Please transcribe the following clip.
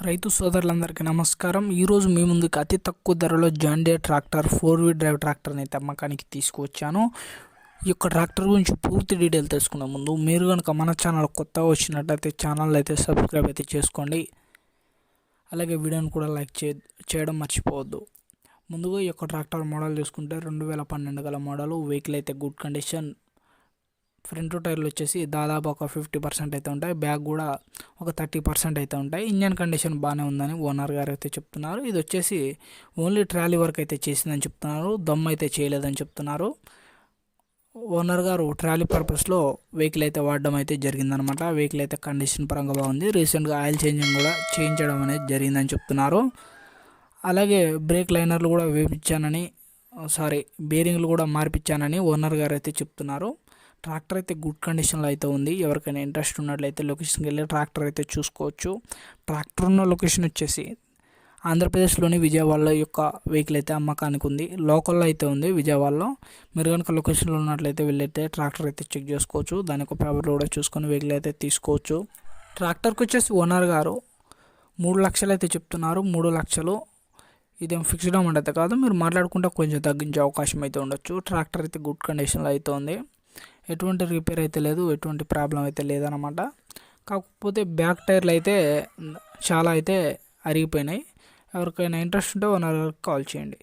రైతు సోదరులందరికీ నమస్కారం. ఈరోజు మీ ముందుకు అతి తక్కువ ధరలో John Deere tractor four wheel drive ట్రాక్టర్ని అయితే అమ్మకానికి తీసుకువచ్చాను. ఈ యొక్క ట్రాక్టర్ గురించి పూర్తి డీటెయిల్ తెలుసుకునే ముందు మీరు కనుక మన ఛానల్ కొత్తగా వచ్చినట్లయితే ఛానల్ అయితే సబ్స్క్రైబ్ అయితే చేసుకోండి. అలాగే వీడియోని కూడా లైక్ చే చేయడం మర్చిపోవద్దు. ముందుగా ఈ యొక్క ట్రాక్టర్ మోడల్ చూసుకుంటే రెండు వేల పన్నెండు గల మోడల్ వెహికల్ అయితే గుడ్ కండిషన్ ఫ్రంట్ టైర్లు వచ్చేసి దాదాపు ఒక ఫిఫ్టీ పర్సెంట్ అయితే ఉంటాయి. బ్యాక్ కూడా ఒక థర్టీ పర్సెంట్ అయితే ఉంటాయి. ఇంజన్ కండిషన్ బాగానే ఉందని ఓనర్ గారు అయితే చెప్తున్నారు. ఇది వచ్చేసి ఓన్లీ ట్రాలీ వర్క్ అయితే చేసిందని చెప్తున్నారు. దమ్ అయితే చేయలేదని చెప్తున్నారు. ఓనర్ గారు ట్రాలీ పర్పస్లో వెహికల్ అయితే వాడడం అయితే జరిగిందనమాట. వెహికల్ అయితే కండిషన్ పరంగా బాగుంది. రీసెంట్గా ఆయిల్ చేంజింగ్ కూడా చేయించడం అనేది జరిగిందని చెప్తున్నారు. అలాగే బ్రేక్ లైనర్లు కూడా వేపించానని సారీ బేరింగ్లు కూడా మార్పించానని ఓనర్ గారు అయితే చెప్తున్నారు. ట్రాక్టర్ అయితే గుడ్ కండిషన్లో అయితే ఉంది. ఎవరికైనా ఇంట్రెస్ట్ ఉన్నట్లయితే లొకేషన్కి వెళ్ళి ట్రాక్టర్ అయితే చూసుకోవచ్చు. ట్రాక్టర్ ఉన్న లొకేషన్ వచ్చేసి ఆంధ్రప్రదేశ్లోని విజయవాడలో యొక్క వెహికల్ అయితే అమ్మకానికి ఉంది. లోకల్లో అయితే ఉంది విజయవాడలో. మీరు కనుక లొకేషన్లో ఉన్నట్లయితే వెళ్ళైతే ట్రాక్టర్ అయితే చెక్ చేసుకోవచ్చు. దాని యొక్క పేపర్లు కూడా చూసుకొని వెహికల్ అయితే తీసుకోవచ్చు. ట్రాక్టర్కి వచ్చేసి ఓనర్ గారు మూడు లక్షలు అయితే చెప్తున్నారు. మూడు లక్షలు. ఇదేం ఫిక్స్డ్ అమౌంట్ అయితే కాదు. మీరు మాట్లాడుకుంటే కొంచెం తగ్గించే అవకాశం అయితే ఉండొచ్చు. ట్రాక్టర్ అయితే గుడ్ కండిషన్లో అయితే ఉంది. ఎటువంటి రిపేర్ అయితే లేదు ఎటువంటి ప్రాబ్లం అయితే లేదనమాట కాకపోతే బ్యాక్ టైర్లు అయితే చాలా అయితే అరిగిపోయినాయి. ఎవరికైనా ఇంట్రెస్ట్ ఉంటే వన్ కాల్ చేయండి.